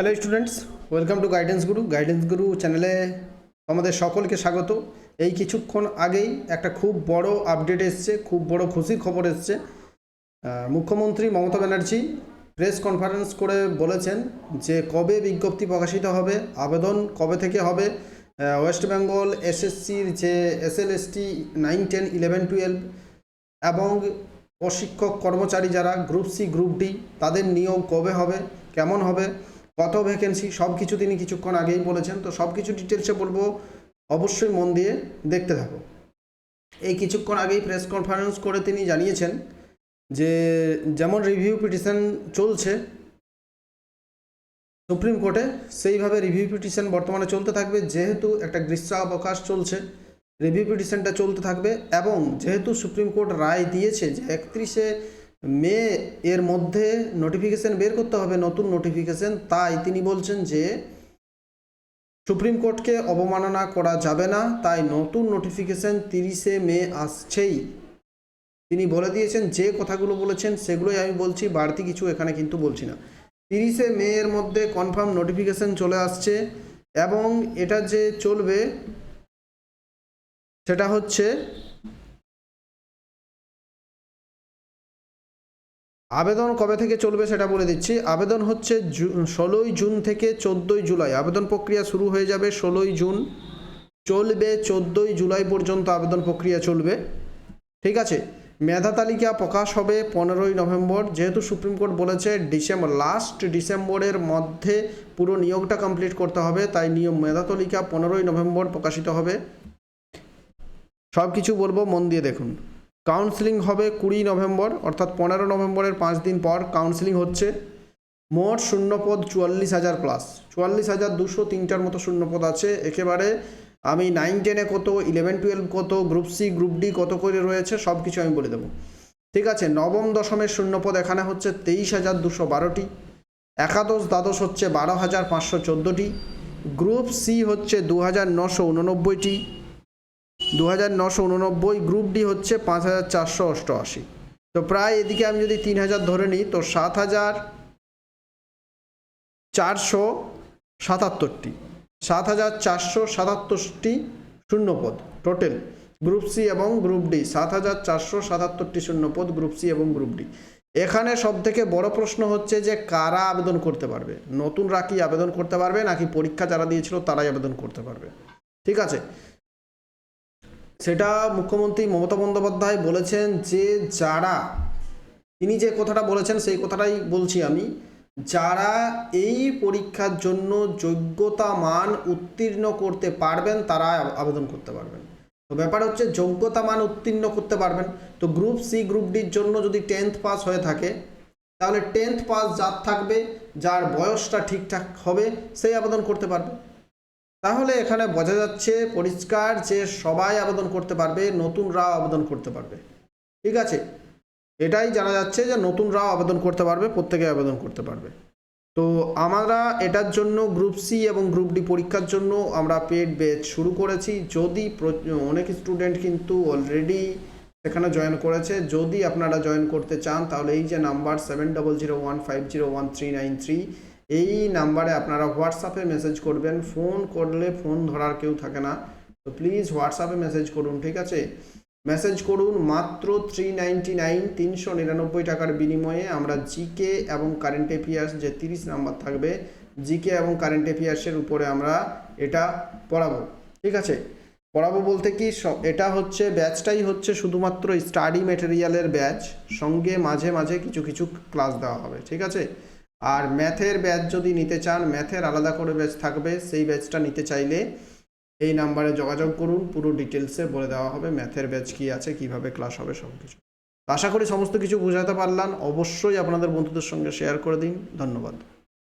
Hello students welcome to guidance Guru guidance Guru চ্যানেলে আমাদের সকলকে স্বাগত। এই কিছুক্ষণ আগেই একটা খুব বড় আপডেট এসছে, খুব বড় খুশির খবর এসছে। মুখ্যমন্ত্রী মমতা ব্যানার্জি প্রেস কনফারেন্স করে বলেছেন যে, কবে বিজ্ঞপ্তি প্রকাশিত হবে, আবেদন কবে থেকে হবে? ওয়েস্ট বেঙ্গল এসএসসির যে SLST nine ten eleven twelve এবং প্রশিক্ষক কর্মচারী যারা গ্রুপ সি গ্রুপ ডি তাদের নিয়োগ কবে হবে, কেমন হবে? কত ভ্যাকেন্সি সব কিছু তিনি কিছুক্ষণ আগেই বলেছেন, তো সব কিছু ডিটেলসে বলব, অবশ্যই মন দিয়ে দেখতে থাকো। এই কিছুক্ষণ আগেই প্রেস কনফারেন্স করে তিনি জানিয়েছেন যে, যেমন রিভিউ পিটিশন চলছে, সুপ্রিম কোর্টে সেইভাবে রিভিউ পিটিশন বর্তমানে চলতে থাকবে, যেহেতু একটা গ্রীষ্মাবকাশ চলছে রিভিউ পিটিশনটা চলতে থাকবে, এবং যেহেতু সুপ্রিম কোর্ট রায় দিয়েছে যে একত্রিশে মে এর মধ্যে নোটিফিকেশন বের করতে হবে, নতুন নোটিফিকেশন তাই তিনি বলছেন যে, সুপ্রিম কোর্টকে অবমাননা করা যাবে না, তাই নতুন নোটিফিকেশন তিরিশে মে আসছেই। তিনি বলে দিয়েছেন, যে কথাগুলো বলেছেন সেগুলোই আমি বলছি, বাড়তি কিছু এখানে কিন্তু বলছি না। তিরিশে মে এর মধ্যে কনফার্ম নোটিফিকেশন চলে আসছে এবং এটা যে চলবে, সেটা হচ্ছে আবেদন কবে থেকে চলবে সেটা বলে দিচ্ছি। আবেদন হচ্ছে ষোলোই জুন থেকে চোদ্দোই জুলাই। আবেদন প্রক্রিয়া শুরু হয়ে যাবে ষোলোই জুন। চলবে চোদ্দোই জুলাই পর্যন্ত আবেদন প্রক্রিয়া চলবে। ঠিক আছে? মেধা তালিকা প্রকাশ হবে পনেরোই নভেম্বর। যেহেতু সুপ্রিম কোর্ট বলেছে ডিসেম্বর, লাস্ট ডিসেম্বরের মধ্যে পুরো নিয়োগটা কমপ্লিট করতে হবে, তাই নিয়ম মেধা তালিকা পনেরোই নভেম্বর প্রকাশিত হবে। সব কিছু বলব, মন দিয়ে দেখুন। কাউন্সিলিং হবে কুড়ি নভেম্বর, অর্থাৎ পনেরো নভেম্বরের পাঁচ দিন পর কাউন্সিলিং হচ্ছে মোট শূন্যপদ চুয়াল্লিশ হাজার প্লাস চুয়াল্লিশ হাজার দুশো তিনটার মতো শূন্যপদ আছে। একেবারে আমি নাইন টেনে কত ইলেভেন টুয়েলভ কত গ্রুপ সি গ্রুপ ডি কত করে রয়েছে সব কিছু আমি বলে দেবো। ঠিক আছে, নবম দশমের শূন্যপদ এখানে হচ্ছে তেইশ হাজার দুশো বারোটি। একাদশ দ্বাদশ হচ্ছে বারো হাজার পাঁচশো চোদ্দোটি। গ্রুপ সি হচ্ছে দু হাজার নশো উননব্বইটি। দু হাজার নশো উননব্বই গ্রুপ ডি হচ্ছে পাঁচ হাজার চারশো অষ্টআশি। তো প্রায় এদিকে আমি যদি তিন হাজার ধরে নিই, তো সাত হাজার চারশো সাতাত্তরটি। সাত হাজার চারশো সাতাত্তরটি শূন্যপদ টোটাল গ্রুপ সি এবং গ্রুপ ডি সাত হাজার চারশো সাতাত্তরটি শূন্যপদ গ্রুপ সি এবং গ্রুপ ডি এখানে সব থেকে বড় প্রশ্ন হচ্ছে যে কারা আবেদন করতে পারবে? নতুনরা কি আবেদন করতে পারবে? নাকি পরীক্ষা যারা দিয়েছিল তারাই আবেদন করতে পারবে? ঠিক আছে? সেটা মুখ্যমন্ত্রী মমতা বন্দ্যোপাধ্যায় বলেছেন যে যারা, তিনি যে কথাটা বলেছেন সেই কথাটাই বলছি আমি, যারা এই পরীক্ষার জন্য যোগ্যতা মান উত্তীর্ণ করতে পারবেন তারা আবেদন করতে পারবেন। তো ব্যাপার হচ্ছে যোগ্যতা মান উত্তীর্ণ করতে পারবেন। তো গ্রুপ সি গ্রুপ ডির জন্য যদি টেন্থ পাস হয়ে থাকে, তাহলে টেন্থ পাস যার থাকবে, যার বয়সটা ঠিকঠাক হবে সেই আবেদন করতে পারবে। তাহলে এখানে বোঝা যাচ্ছে পরিষ্কার যে সবাই আবেদন করতে পারবে, নতুনরাও আবেদন করতে পারবে। ঠিক আছে? এটাই জানা যাচ্ছে যে নতুনরাও আবেদন করতে পারবে, প্রত্যেকে আবেদন করতে পারবে। তো আমরা এটার জন্য গ্রুপ সি এবং গ্রুপ ডি পরীক্ষার জন্য আমরা পেড ব্যাচ শুরু করেছি। যদি অনেক স্টুডেন্ট কিন্তু অলরেডি সেখানে জয়েন করেছে, যদি আপনারা জয়েন করতে চান তাহলে এই যে number seven double zero one five zero one three nine three এই নাম্বারে আপনারা হোয়াটসঅ্যাপে মেসেজ করবেন। ফোন করলে ফোন ধরার কেউ থাকে না। তো প্লিজ হোয়াটসঅ্যাপে মেসেজ করুন, ঠিক আছে? মেসেজ করুন মাত্র থ্রি নাইনটি নাইন তিনশো নিরানব্বই টাকার বিনিময়ে আমরা জিকে এবং কারেন্ট অ্যাফেয়ার্স যে তিরিশ নাম্বার থাকবে জিকে এবং কারেন্ট অ্যাফেয়ার্সের উপরে আমরা এটা পড়াবো, ঠিক আছে? পড়াবো বলতে কি এটা হচ্ছে ব্যাচটাই হচ্ছে শুধুমাত্র স্টাডি মেটেরিয়ালের ব্যাচ সঙ্গে মাঝে মাঝে কিছু কিছু ক্লাস দেওয়া হবে, ঠিক আছে? আর ম্যাথের ব্যাচ যদি নিতে চান, ম্যাথের আলাদা করে ব্যাচ থাকবে, সেই ব্যাচটা নিতে চাইলে এই নাম্বারে যোগাযোগ করুন। পুরো ডিটেলসে বলে দেওয়া হবে ম্যাথের ব্যাচ কী আছে, কীভাবে ক্লাস হবে সব কিছু আশা করি সমস্ত কিছু বোঝাতে পারলাম। অবশ্যই আপনাদের বন্ধুদের সঙ্গে শেয়ার করে দিন। ধন্যবাদ।